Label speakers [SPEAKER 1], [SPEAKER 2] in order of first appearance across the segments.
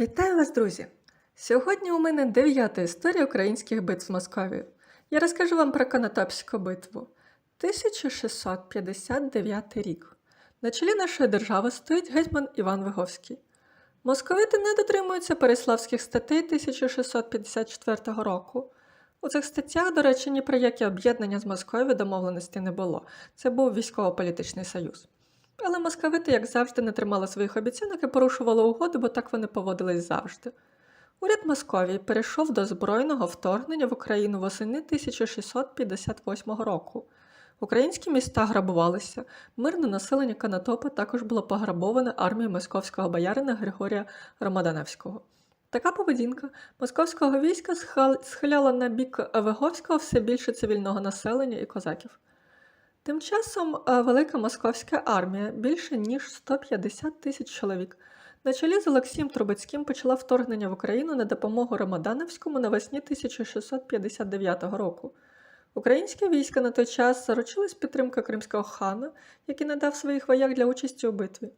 [SPEAKER 1] Вітаю вас, друзі! Сьогодні у мене дев'ята історія українських битв з Московією. Я розкажу вам про Конотопську битву. 1659 рік. На чолі нашої держави стоїть гетьман Іван Виговський. Московити не дотримуються переславських статей 1654 року. У цих статтях, до речі, ні про яке об'єднання з Московією домовленості не було. Це був військово-політичний союз. Але московити, як завжди, не тримали своїх обіцянок і порушували угоди, бо так вони поводились завжди. Уряд Московії перейшов до збройного вторгнення в Україну восени 1658 року. Українські міста грабувалися, мирне населення Канатопа також було пограбоване армією московського боярина Григорія Ромаданевського. Така поведінка московського війська схиляла на бік Виговського все більше цивільного населення і козаків. Тим часом е, велика московська армія, більше ніж 150 тисяч чоловік, на чолі з Олексієм Трубецьким почала вторгнення в Україну на допомогу Ромадановському навесні 1659 року. Українське військо на той час заручилось підтримкою кримського хана, який надав своїх вояк для участі у битві.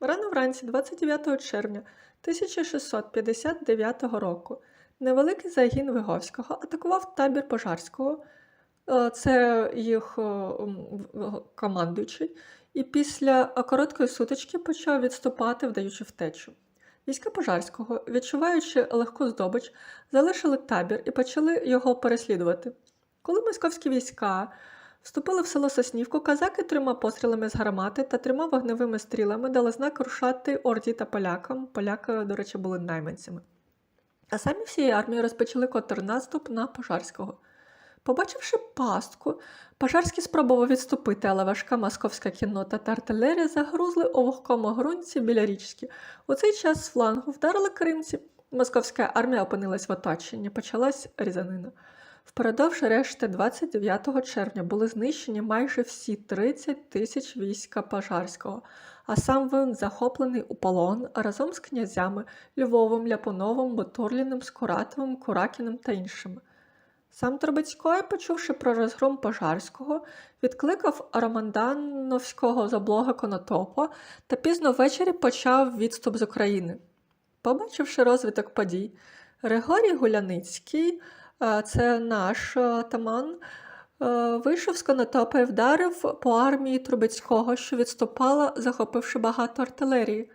[SPEAKER 1] Рано вранці, 29 червня 1659 року, невеликий загін Виговського атакував табір Пожарського, це їх е, командуючий, і після е, короткої сутички почав відступати, вдаючи втечу. Війська Пожарського, відчуваючи легку здобич, залишили табір і почали його переслідувати. Коли московські війська вступили в село Соснівку, казаки трьома пострілами з гармати та трьома вогневими стрілами дали знак рушати орді та полякам. Поляки, до речі, були найманцями. А самі всією армією розпочали контрнаступ на Пожарського. Побачивши пастку, Пожарський спробував відступити, але важка московська кіннота та артилерія загрузли у вогкому ґрунті біля річки. У цей час з флангу вдарили кримці. Московська армія опинилась в оточенні, почалась різанина. Впродовж решти 29 червня були знищені майже всі 30 тисяч війська Пожарського, а сам він захоплений у полон разом з князями Львовим, Ляпуновим, Бутурліним, Скуратовим, Куракіним та іншими. Сам Трубецький, почувши про розгром Пожарського, відкликав Романдановського з облога Конотопа та пізно ввечері почав відступ з України. Побачивши розвиток подій, Григорій Гуляницький, е, це наш атаман, е, вийшов з Конотопа і вдарив по армії Трубецького, що відступала, захопивши багато артилерії.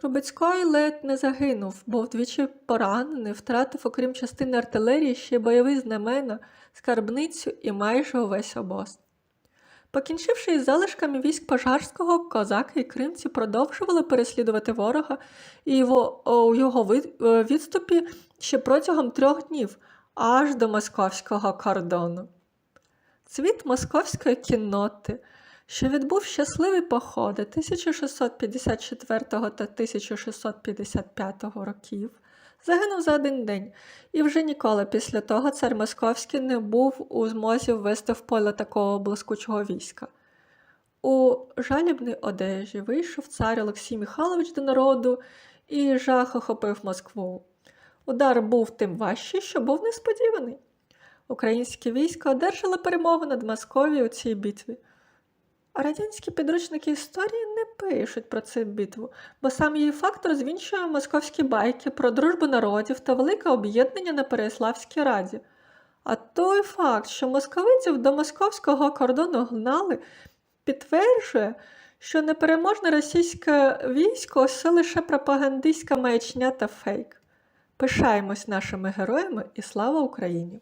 [SPEAKER 1] Трубецький ледь не загинув, бо вдвічі поранений, втратив, окрім частини артилерії, ще й бойові знамена, скарбницю і майже увесь обоз. Покінчивши із залишками військ Пожарського, козаки і кримці продовжували переслідувати ворога і у його е, відступі ще протягом трьох днів, аж до московського кордону. Цвіт московської кінноти, що відбув щасливі походи 1654 та 1655 років, загинув за один день, і вже ніколи після того цар Московський не був у змозі ввести в поле такого блискучого війська. У жалібній одежі вийшов цар Олексій Михайлович до народу і жах охопив Москву. Удар був тим важчий, що був несподіваний. Українське військо одержало перемогу над Московією у цій битві. Радянські підручники історії не пишуть про цю битву, бо сам її факт розвінчує московські байки про дружбу народів та велике об'єднання на Переяславській раді. А той факт, що московитів до московського кордону гнали, підтверджує, що непереможне російське військо це лише пропагандистська маячня та фейк. Пишаємось нашими героями і слава Україні!